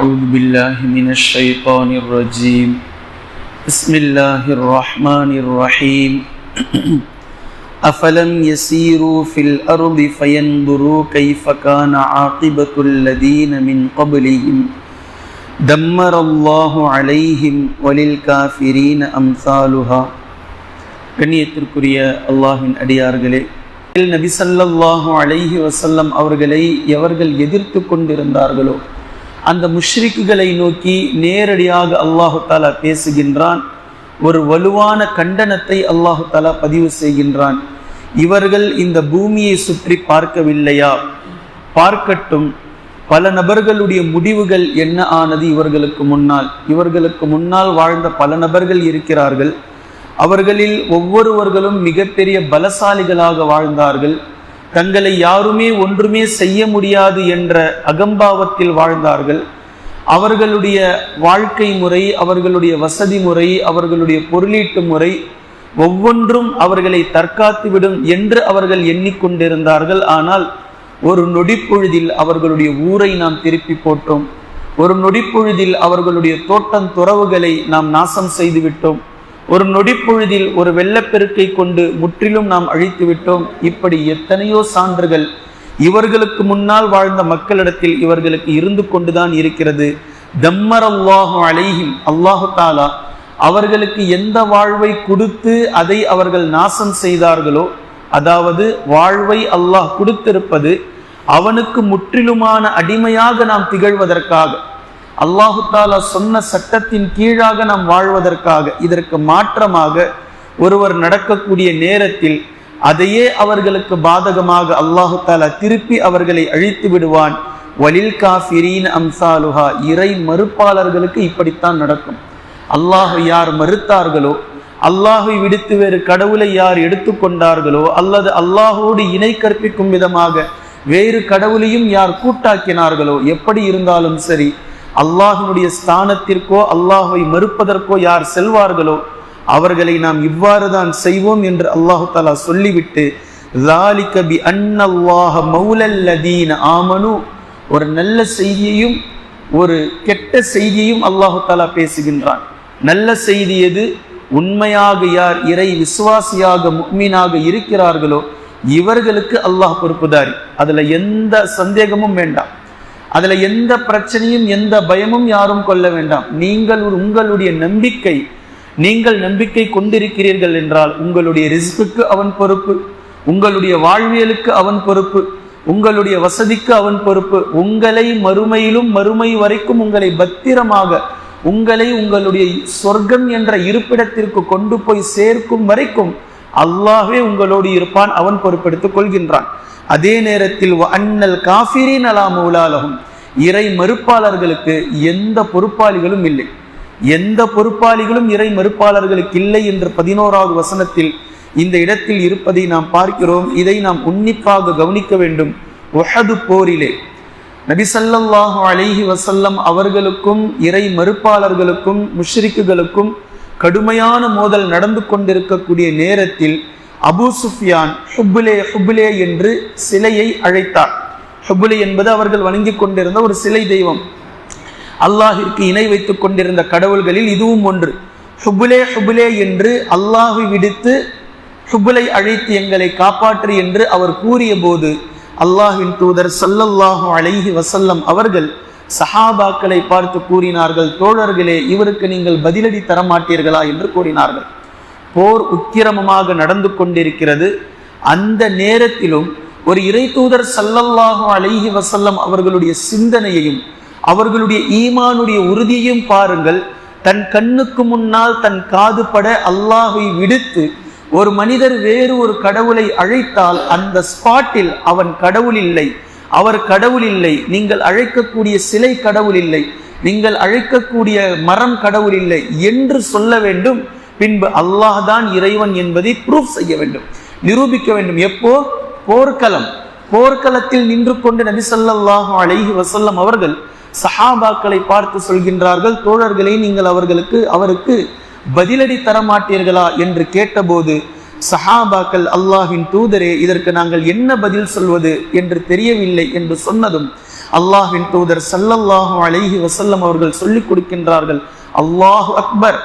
أعوذ بالله من الشيطان الرجيم بسم الله الرحمن الرحيم أفلم يسيروا في الأرض فينظروا كيف كان عاقبة الذين من قبلهم دمر الله عليهم وللكافرين أمثالها கண்ணியத்திற்குரிய அல்லாஹின் அடியார்களே நபி ஸல்லல்லாஹு அலைஹி வஸல்லம் அவர்களை எவர்கள் எதிர்த்து கொண்டிருந்தார்களோ அந்த முஷ்ரிக்குகளை நோக்கி நேரடியாக அல்லாஹு தாலா பேசுகின்றான். ஒரு வலுவான கண்டனத்தை அல்லாஹு தாலா பதிவு செய்கின்றான். இவர்கள் இந்த பூமியை சுற்றி பார்க்கவில்லையா? பார்க்கட்டும். பல நபர்களுடைய முடிவுகள் என்ன ஆனது இவர்களுக்கு முன்னால்? இவர்களுக்கு முன்னால் வாழ்ந்த பல நபர்கள் இருக்கிறார்கள். அவர்களில் ஒவ்வொருவர்களும் மிகப்பெரிய பலசாலிகளாக வாழ்ந்தார்கள். தங்களை யாருமே ஒன்றுமே செய்ய முடியாது என்ற அகம்பாவத்தில் வாழ்ந்தார்கள். அவர்களுடைய வாழ்க்கை முறை அவர்களுடைய வசதி முறை அவர்களுடைய பொருளீட்டு முறை ஒவ்வொன்றும் அவர்களை தற்காத்துவிடும் என்று அவர்கள் எண்ணிக்கொண்டிருந்தார்கள். ஆனால் ஒரு நொடிப்பொழுதில் அவர்களுடைய ஊரை நாம் திருப்பி போட்டோம். ஒரு நொடிப்பொழுதில் அவர்களுடைய தோட்டம் துறவுகளை நாம் நாசம் செய்துவிட்டோம் ஒரு நொடிப்பொழுதில் ஒரு வெள்ளப்பெருக்கை கொண்டு முற்றிலும் நாம் அழித்து விட்டோம். இப்படி எத்தனையோ சான்றுகள். இவர்களுக்கு முன்னால் வாழ்ந்த மக்களிடத்தில் இவர்களுக்கு இருந்து கொண்டுதான் இருக்கிறது. தம்மர் அல்லாஹு அலைஹிம் அல்லாஹு தாலா அவர்களுக்கு எந்த வாழ்வை கொடுத்து அதை அவர்கள் நாசம் செய்தார்களோ அதாவது வாழ்வை அல்லாஹ் கொடுத்திருப்பது அவனுக்கு முற்றிலுமான அடிமையாக நாம் திகழ்வதற்காக அல்லாஹுத்தாலா சொன்ன சட்டத்தின் கீழாக நாம் வாழ்வதற்காக இதற்கு மாற்றமாக ஒருவர் நடக்கக்கூடிய நேரத்தில் அதையே அவர்களுக்கு பாதகமாக அல்லாஹு தாலா திருப்பி அவர்களை அழித்து விடுவான். வலில் காஃபிரீன் அம்சாலுஹா இறை மறுப்பாளர்களுக்கு இப்படித்தான் நடக்கும். அல்லாஹ் யார் மறுத்தார்களோ அல்லாஹை விடுத்து வேறு கடவுளை யார் எடுத்துக்கொண்டார்களோ அல்லது அல்லாஹோடு இணை கற்பிக்கும் விதமாக வேறு கடவுளையும் யார் கூட்டாக்கினார்களோ எப்படி இருந்தாலும் சரி அல்லாஹினுடைய ஸ்தானத்திற்கோ அல்லாஹை மறுப்பதற்கோ யார் செல்வார்களோ அவர்களை நாம் இவ்வாறு தான் செய்வோம் என்று அல்லாஹு தாலா சொல்லிவிட்டு பி அன்னல்லாஹ மௌலல்லதீன ஆமனு ஒரு நல்ல செய்தியையும் ஒரு கெட்ட செய்தியையும் அல்லாஹு தாலா பேசுகின்றான். நல்ல செய்தி எது? உண்மையாக யார் இறை விசுவாசியாக முக்மீனாக இருக்கிறார்களோ இவர்களுக்கு அல்லாஹ் பொறுப்புதாரி. அதுல எந்த சந்தேகமும் வேண்டாம். அதுல எந்த பிரச்சனையும் எந்த பயமும் யாரும் கொள்ள வேண்டாம். நீங்கள் உங்களுடைய நம்பிக்கை நீங்கள் நம்பிக்கை கொண்டிருக்கிறீர்கள் என்றால் உங்களுடைய ரிஸ்க்கு அவன் பொறுப்பு உங்களுடைய வாழ்வியலுக்கு அவன் பொறுப்பு உங்களுடைய வசதிக்கு அவன் பொறுப்பு உங்களை மறுமையிலும் மறுமை வரைக்கும் உங்களை பத்திரமாக உங்களை உங்களுடைய சொர்க்கம் என்ற இருப்பிடத்திற்கு கொண்டு போய் சேர்க்கும் வரைக்கும் அல்லாஹே உங்களோடு இருப்பான் அவன் பொறுப்பெடுத்துக் கொள்கின்றான். அதே நேரத்தில் அண்ணல் காஃபிரின் அலா இறை மறுப்பாளர்களுக்கு எந்த பொறுப்பாளிகளும் இல்லை. எந்த பொறுப்பாளிகளும் இறை மறுப்பாளர்களுக்கு இல்லை என்று பதினோராவது வசனத்தில் இந்த இடத்தில் இருப்பதை நாம் பார்க்கிறோம். இதை நாம் உன்னிப்பாக கவனிக்க வேண்டும். ஒஹது போரிலே நபிசல்லாஹு அலிஹி வசல்லம் அவர்களுக்கும் இறை மறுப்பாளர்களுக்கும் முஷ்ரிக்குகளுக்கும் கடுமையான மோதல் நடந்து கொண்டிருக்கக்கூடிய நேரத்தில் அபு சுஃபியான் ஹுபுலே ஹுபுலே என்று சிலையை அழைத்தார். ஹுபுலே என்பது அவர்கள் வணங்கி கொண்டிருந்த ஒரு சிலை தெய்வம். அல்லாஹிற்கு இணை வைத்துக் கொண்டிருந்த கடவுள்களில் இதுவும் ஒன்று. ஹுபுலே ஹுபுலே என்று அல்லாஹை விடுத்து ஹுபுலை அழைத்து எங்களை காப்பாற்று என்று அவர் கூறிய போது அல்லாஹின் தூதர் சல்லல்லாஹு அலைஹி வசல்லம் அவர்கள் சஹாபாக்களை பார்த்து கூறினார்கள் தோழர்களே இவருக்கு நீங்கள் பதிலடி தர மாட்டீர்களா என்று கூறினார்கள். போர் உக்கிரமமாக நடந்து கொண்டிருக்கிறது. அந்த நேரத்திலும் ஒரு இறை தூதர் சல்லல்லாஹு அலைஹி வசல்லம் அவர்களுடைய சிந்தனையையும் அவர்களுடைய ஈமானுடைய உறுதியையும் பாருங்கள். தன் கண்ணுக்கு முன்னால் தன் காது பட அல்லாஹை விடுத்து ஒரு மனிதர் வேறு ஒரு கடவுளை அழைத்தால் அந்த ஸ்பாட்டில் அவன் கடவுள் இல்லை. அவர் கடவுள் இல்லை. நீங்கள் அழைக்கக்கூடிய சிலை கடவுள் இல்லை. நீங்கள் அழைக்கக்கூடிய மரம் கடவுள் இல்லை என்று சொல்ல வேண்டும். பின்பு அல்லாஹ் தான் இறைவன் என்பதை ப்ரூஃப் செய்ய வேண்டும். நிரூபிக்க வேண்டும். எப்போ? போர்க்களம். போர்க்களத்தில் நின்று கொண்டு நபி சொல்லாஹு அலைஹி வசல்லம் அவர்கள் சஹாபாக்களை பார்த்து சொல்கின்றார்கள் தோழர்களை நீங்கள் அவர்களுக்கு அவருக்கு பதிலடி தர மாட்டீர்களா என்று கேட்டபோது சஹாபாக்கள் அல்லாஹின் தூதரே இதற்கு நாங்கள் என்ன பதில் சொல்வது என்று தெரியவில்லை என்று சொன்னதும் அல்லாஹின் தூதர் சல்லல்லாஹு அலைஹி வசல்லம் அவர்கள் சொல்லிக் கொடுக்கின்றார்கள் அல்லாஹு அக்பர்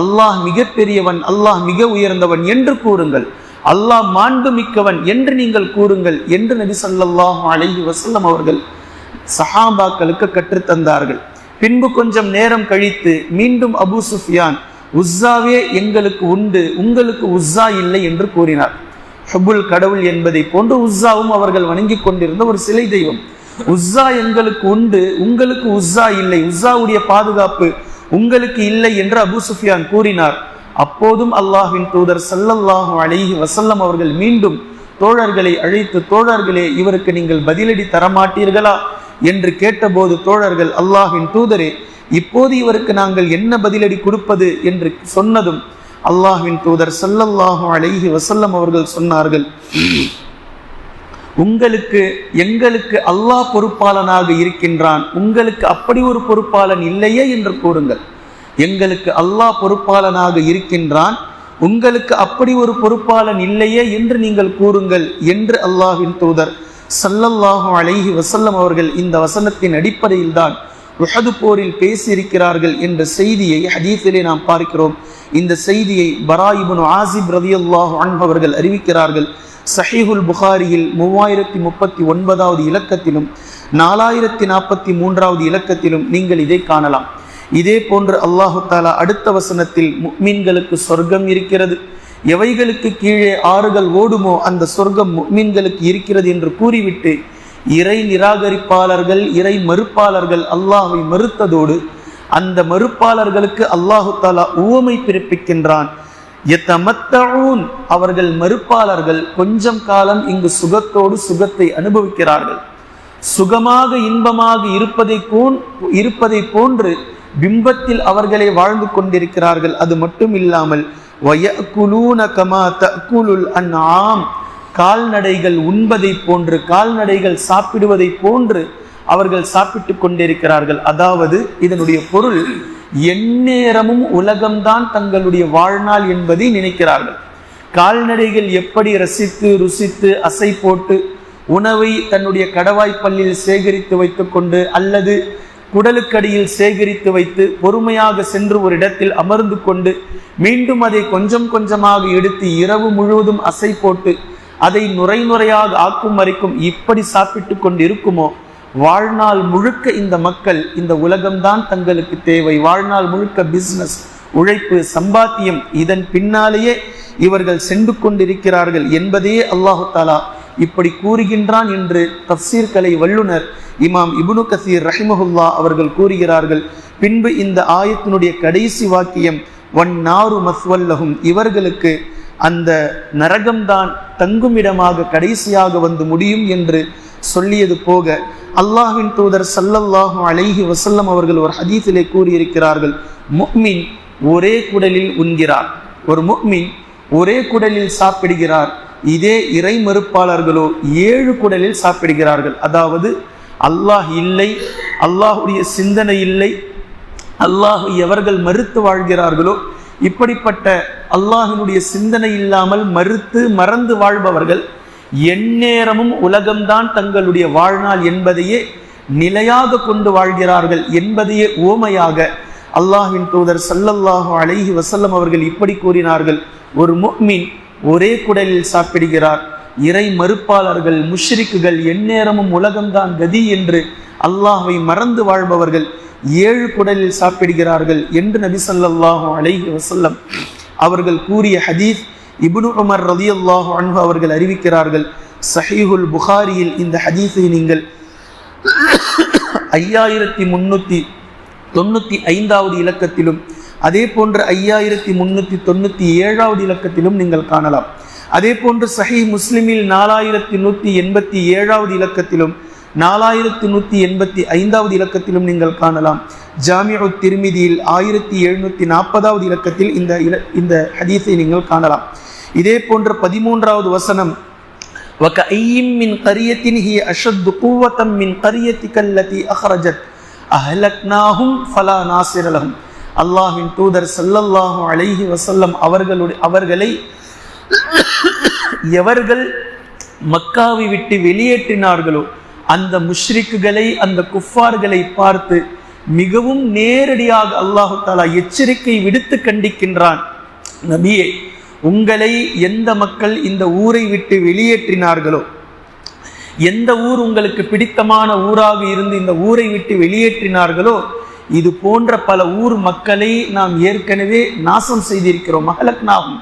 அல்லாஹ் மிகப்பெரியவன் அல்லாஹ் மிக உயர்ந்தவன் என்று கூறுங்கள் அல்லாஹ் மாண்பு மிக்கவன் என்று நீங்கள் கூறுங்கள் என்று நபி சல்லாஹு அலைஹி வசல்லம் அவர்கள் சஹாபாக்களுக்கு கற்றுத்தந்தார்கள். பின்பு கொஞ்சம் நேரம் கழித்து மீண்டும் அபு சுஃபியான் உஸ்ஸாவே எங்களுக்கு உண்டு உங்களுக்கு உஸ்ஸா இல்லை என்று கூறினார். ஹபுல் கடவுள் என்பதை போன்று உஸ்ஸாவும் அவர்கள் வணங்கி கொண்டிருந்த ஒரு சிலை தெய்வம். உஸ்ஸா எங்களுக்கு உண்டு உங்களுக்கு உஸ்ஸா இல்லை உஸ்ஸாவுடைய பாதுகாப்பு உங்களுக்கு இல்லை என்று அபு சுஃபியான் கூறினார். அப்போதும் அல்லாஹின் தூதர் சல்லல்லாஹு அலிஹி வசல்லம் அவர்கள் மீண்டும் தோழர்களை அழைத்து தோழர்களே இவருக்கு நீங்கள் பதிலடி தரமாட்டீர்களா? என்று கேட்டபோது தோழர்கள் அல்லாஹின் தூதரே இப்போது இவருக்கு நாங்கள் என்ன பதிலடி கொடுப்பது? என்று சொன்னதும் அல்லாஹின் தூதர் சல்லல்லாஹு அலைஹி வசல்லம் அவர்கள் சொன்னார்கள் உங்களுக்கு எங்களுக்கு அல்லாஹ் பொறுப்பாளனாக இருக்கின்றான். உங்களுக்கு அப்படி ஒரு பொறுப்பாளன் இல்லையே? என்று கூறுங்கள். எங்களுக்கு அல்லாஹ் பொறுப்பாளனாக இருக்கின்றான். உங்களுக்கு அப்படி ஒரு பொறுப்பாளன் இல்லையே? என்று நீங்கள் கூறுங்கள் என்று அல்லாஹின் தூதர் சல்லல்லாஹு அலைஹி வசல்லம் அவர்கள் இந்த வசனத்தின் அடிப்படையில் தான் உஹது போரில் பேசியிருக்கிறார்கள் என்ற செய்தியை ஹதீஸிலே நாம் பார்க்கிறோம். இந்த செய்தியை பராயிபுன் ஆசிப் ரதியல்லாஹு அன்ஹு அவர்கள் அறிவிக்கிறார்கள். சஹீஹுல் புகாரியில் மூவாயிரத்தி முப்பத்தி ஒன்பதாவது இலக்கத்திலும் நாலாயிரத்தி நாற்பத்தி மூன்றாவது இலக்கத்திலும் நீங்கள் இதை காணலாம். இதே போன்று அல்லாஹு தாலா அடுத்த வசனத்தில் முக்மீன்களுக்கு சொர்க்கம் இருக்கிறது. எவைகளுக்கு கீழே ஆறுகள் ஓடுமோ அந்த சொர்க்கம் மீன்களுக்கு இருக்கிறது என்று கூறிவிட்டு இறை நிராகரிப்பாளர்கள் இறை மறுப்பாளர்கள் அல்லாஹை மறுத்ததோடு அந்த மறுப்பாளர்களுக்கு அல்லாஹு தாலா உவமை பிறப்பிக்கின்றான். அவர்கள் மறுப்பாளர்கள் கொஞ்சம் காலம் இங்கு சுகத்தோடு சுகத்தை அனுபவிக்கிறார்கள். சுகமாக இன்பமாக இருப்பதை போன் இருப்பதை போன்று பிம்பத்தில் அவர்களே வாழ்ந்து கொண்டிருக்கிறார்கள். அது மட்டும் இல்லாமல் வயக்குலூன கால்நடைகள் உண்பதை போன்று கால்நடைகள் சாப்பிடுவதை போன்று அவர்கள் சாப்பிட்டு கொண்டிருக்கிறார்கள். அதாவது இதனுடைய பொருள் எந்நேரமும் உலகம்தான் தங்களுடைய வாழ்நாள் என்பதை நினைக்கிறார்கள். கால்நடைகள் எப்படி ரசித்து ருசித்து அசை போட்டு உணவை தன்னுடைய கடவாய் சேகரித்து வைத்துக்கொண்டு அல்லது குடலுக்கடியில் சேகரித்து வைத்து பொறுமையாக சென்று ஒரு இடத்தில் அமர்ந்து கொண்டு மீண்டும் அதை கொஞ்சம் கொஞ்சமாக எடுத்து இரவு முழுவதும் அசை போட்டு அதை நுரை நுரையாக ஆக்கும் வரைக்கும் இப்படி சாப்பிட்டு கொண்டு இருக்குமோ வாழ்நாள் முழுக்க இந்த மக்கள் இந்த உலகம்தான் தங்களுக்கு தேவை. வாழ்நாள் முழுக்க பிசினஸ் உழைப்பு சம்பாத்தியம் இதன் பின்னாலேயே இவர்கள் சென்று கொண்டிருக்கிறார்கள் என்பதையே அல்லாஹு தாலா இப்படி கூறுகின்றான் என்று தப்சீர் கலை வல்லுனர் இமாம் இபுனு கசீர் ரஹிமஹுல்லா அவர்கள் கூறுகிறார்கள். பின்பு இந்த ஆயத்தினுடைய கடைசி வாக்கியம் ஒன் நாறு மஸ்வல்லகும் இவர்களுக்கு அந்த நரகம்தான் தங்குமிடமாக கடைசியாக வந்து முடியும் என்று சொல்லியது போக அல்லாஹின் தூதர் சல்லல்லாஹும் அலைஹி வசல்லம் அவர்கள் ஒரு ஹதீஸிலே கூறியிருக்கிறார்கள் முக்மின் ஒரே குடலில் உண்கிறார். ஒரு முக்மின் ஒரே குடலில் சாப்பிடுகிறார். இதே இறை மறுப்பாளர்களோ ஏழு குடலில் சாப்பிடுகிறார்கள். அதாவது அல்லாஹ் இல்லை அல்லாஹுடைய சிந்தனை இல்லை அல்லாஹ் எவர்கள் மறுத்து வாழ்கிறார்களோ இப்படிப்பட்ட அல்லாஹினுடைய சிந்தனை இல்லாமல் மறுத்து மறந்து வாழ்பவர்கள் எந்நேரமும் உலகம்தான் தங்களுடைய வாழ்நாள் என்பதையே நிலையாக கொண்டு வாழ்கிறார்கள் என்பதையே ஓமையாக அல்லாஹின் தூதர் சல்லல்லாஹு அலைஹி வசல்லம் அவர்கள் இப்படி கூறினார்கள். ஒரு முக்மின் ஒரே குடலில் சாப்பிடுகிறார். இறை மறுப்பாளர்கள் முஷ்ரிக்குகள் எந்நேரமும் உலகம்தான் கதி என்று அல்லாஹை மறந்து வாழ்பவர்கள் ஏழு குடலில் சாப்பிடுகிறார்கள் என்று நபி ஸல்லல்லாஹு அலைஹி வசல்லம் அவர்கள் கூறிய ஹதீஸ் இப்னு உமர் ரலியல்லாஹு அன்பு அவர்கள் அறிவிக்கிறார்கள். சஹீஹுல் புகாரியில் இந்த ஹதீஸை நீங்கள் ஐயாயிரத்தி முன்னூற்றி தொண்ணூற்றி ஐந்தாவது இலக்கத்திலும் அதே போன்று ஐயாயிரத்தி முன்னூற்றி தொண்ணூற்றி ஏழாவது இலக்கத்திலும் நீங்கள் காணலாம் அதே போன்று சஹி முஸ்லிமில் நாலாயிரத்தி நூற்றி எண்பத்தி ஏழாவது இலக்கத்திலும் நாலாயிரத்தி நூற்றி எண்பத்தி ஐந்தாவது இலக்கத்திலும் நீங்கள் காணலாம் ஜாமியு திருமிதியில் ஆயிரத்தி எழுநூற்றி நாற்பதாவது இலக்கத்தில் இந்த இல இந்த ஹதீஸை நீங்கள் காணலாம் இதே போன்ற பதிமூன்றாவது வசனம் وكأي من قرية هي أشد قوة من قريتك التي أخرجت أهلكناهم فلا ناصر لهم அல்லாஹின் தூதர் சல்லல்லாஹு அலைஹி வசல்லம் அவர்களுடைய அவர்களை எவர்கள் மக்காவை விட்டு வெளியேற்றினார்களோ அந்த முஷ்ரிக்குகளை அந்த குஃபார்களை பார்த்து மிகவும் நேரடியாக அல்லாஹு தாலா எச்சரிக்கை விடுத்து கண்டிக்கின்றான். நபியே உங்களை எந்த மக்கள் இந்த ஊரை விட்டு வெளியேற்றினார்களோ எந்த ஊர் உங்களுக்கு பிடித்தமான ஊராக இருந்து இந்த ஊரை விட்டு வெளியேற்றினார்களோ இது போன்ற பல ஊர் மக்களை நாம் ஏற்கனவே நாசம் செய்திருக்கிறோம். மகளக்னாகும்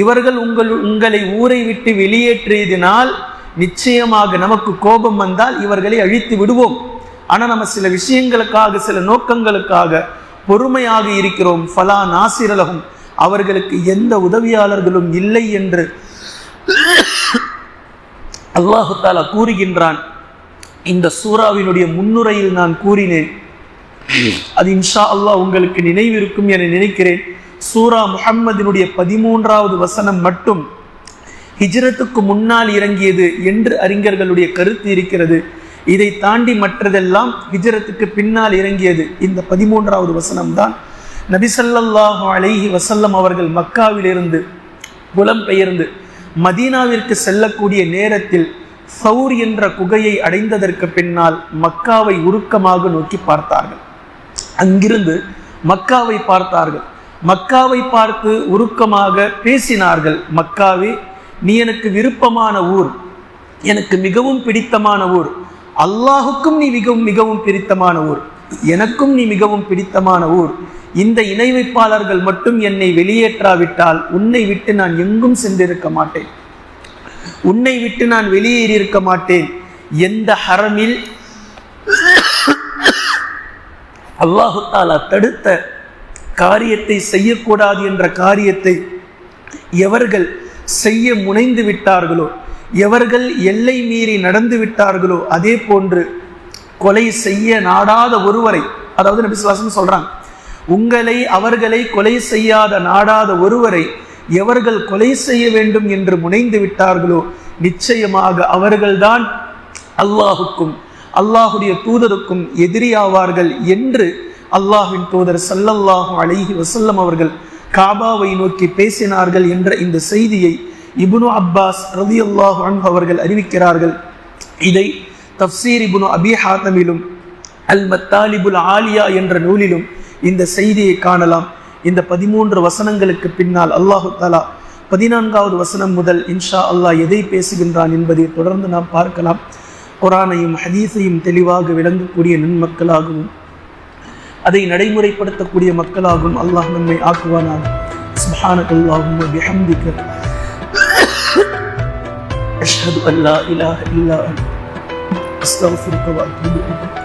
இவர்கள் உங்கள் உங்களை ஊரை விட்டு வெளியேற்றியதினால் நிச்சயமாக நமக்கு கோபம் வந்தால் இவர்களை அழித்து விடுவோம். ஆனால் நம்ம சில விஷயங்களுக்காக சில நோக்கங்களுக்காக பொறுமையாக இருக்கிறோம். ஃபலா நாசிரலகும். அவர்களுக்கு எந்த உதவியாளர்களும் இல்லை என்று அல்லாஹு தாலா கூறுகின்றான். இந்த சூறாவினுடைய முன்னுரையில் நான் கூறினேன். அது இன்ஷா அல்லாஹ் உங்களுக்கு நினைவிருக்கும் என நினைக்கிறேன். சூரா முஹம்மதினுடைய பதிமூன்றாவது வசனம் மட்டும் ஹிஜ்ரத்துக்கு முன்னால் இறங்கியது என்று அறிஞர்களுடைய கருத்து இருக்கிறது. இதை தாண்டி மற்றதெல்லாம் ஹிஜ்ரத்துக்கு பின்னால் இறங்கியது இந்த பதிமூன்றாவது வசனம்தான் நபிசல்லாஹு அலைஹி வசல்லம் அவர்கள் மக்காவிலிருந்து புலம்பெயர்ந்து மதீனாவிற்கு செல்லக்கூடிய நேரத்தில் சௌர் என்ற குகையை அடைந்ததற்கு பின்னால் மக்காவை உருக்கமாக நோக்கி பார்த்தார்கள். அங்கிருந்து மக்காவை பார்த்தார்கள். மக்காவை பார்த்து உருக்கமாக பேசினார்கள் மக்காவே நீ எனக்கு விருப்பமான ஊர். எனக்கு மிகவும் பிடித்தமான ஊர். அல்லாஹுக்கும் நீ மிகவும் மிகவும் பிடித்தமான ஊர். எனக்கும் நீ மிகவும் பிடித்தமான ஊர். இந்த இணை வைப்பாளர்கள் மட்டும் என்னை வெளியேற்றாவிட்டால் உன்னை விட்டு நான் எங்கும் சென்றிருக்க மாட்டேன். உன்னை விட்டு நான் வெளியேறி இருக்க மாட்டேன். எந்த ஹரமில் அல்லாஹு தாலா தடுத்த காரியத்தை செய்யக்கூடாது என்ற காரியத்தை எவர்கள் செய்ய முனைந்து விட்டார்களோ எவர்கள் எல்லை மீறி நடந்து விட்டார்களோ அதே போன்று கொலை செய்ய நாடாத ஒருவரை அதாவது நபிசுவாசம் சொல்றாங்க உங்களை அவர்களை கொலை செய்யாத நாடாத ஒருவரை எவர்கள் கொலை செய்ய வேண்டும் என்று முனைந்து விட்டார்களோ நிச்சயமாக அவர்கள்தான் அல்லாஹுக்கும் அல்லாஹுடைய தூதருக்கும் எதிரியாவார்கள் என்று அல்லாஹின் தூதர் சல்லல்லாஹு அலிஹி வசல்லம் அவர்கள் காபாவை நோக்கி பேசினார்கள் என்ற இந்த செய்தியை இபுனு அப்பாஸ் ரதி அல்லாஹு அவர்கள் அறிவிக்கிறார்கள். இதை தப்சீர் இபுனு அபி ஹாத்தமிலும் அல் மத்தாலிபுல் ஆலியா என்ற நூலிலும் இந்த செய்தியை காணலாம். இந்த பதிமூன்று வசனங்களுக்கு பின்னால் அல்லாஹு தாலா பதினான்காவது வசனம் முதல் இன்ஷா அல்லாஹ் எதை பேசுகின்றான் என்பதை தொடர்ந்து நாம் பார்க்கலாம். குரானையும் ஹதீஸையும் தெளிவாக விளங்கக்கூடிய நன்மக்களாகவும் அதை நடைமுறைப்படுத்தக்கூடிய மக்களாகவும் அல்லாஹ் நம்மை ஆக்குவானாக سبحانك اللهم وبحمدك أشهد أن لا إله إلا أنت أستغفرك وأتوب إليك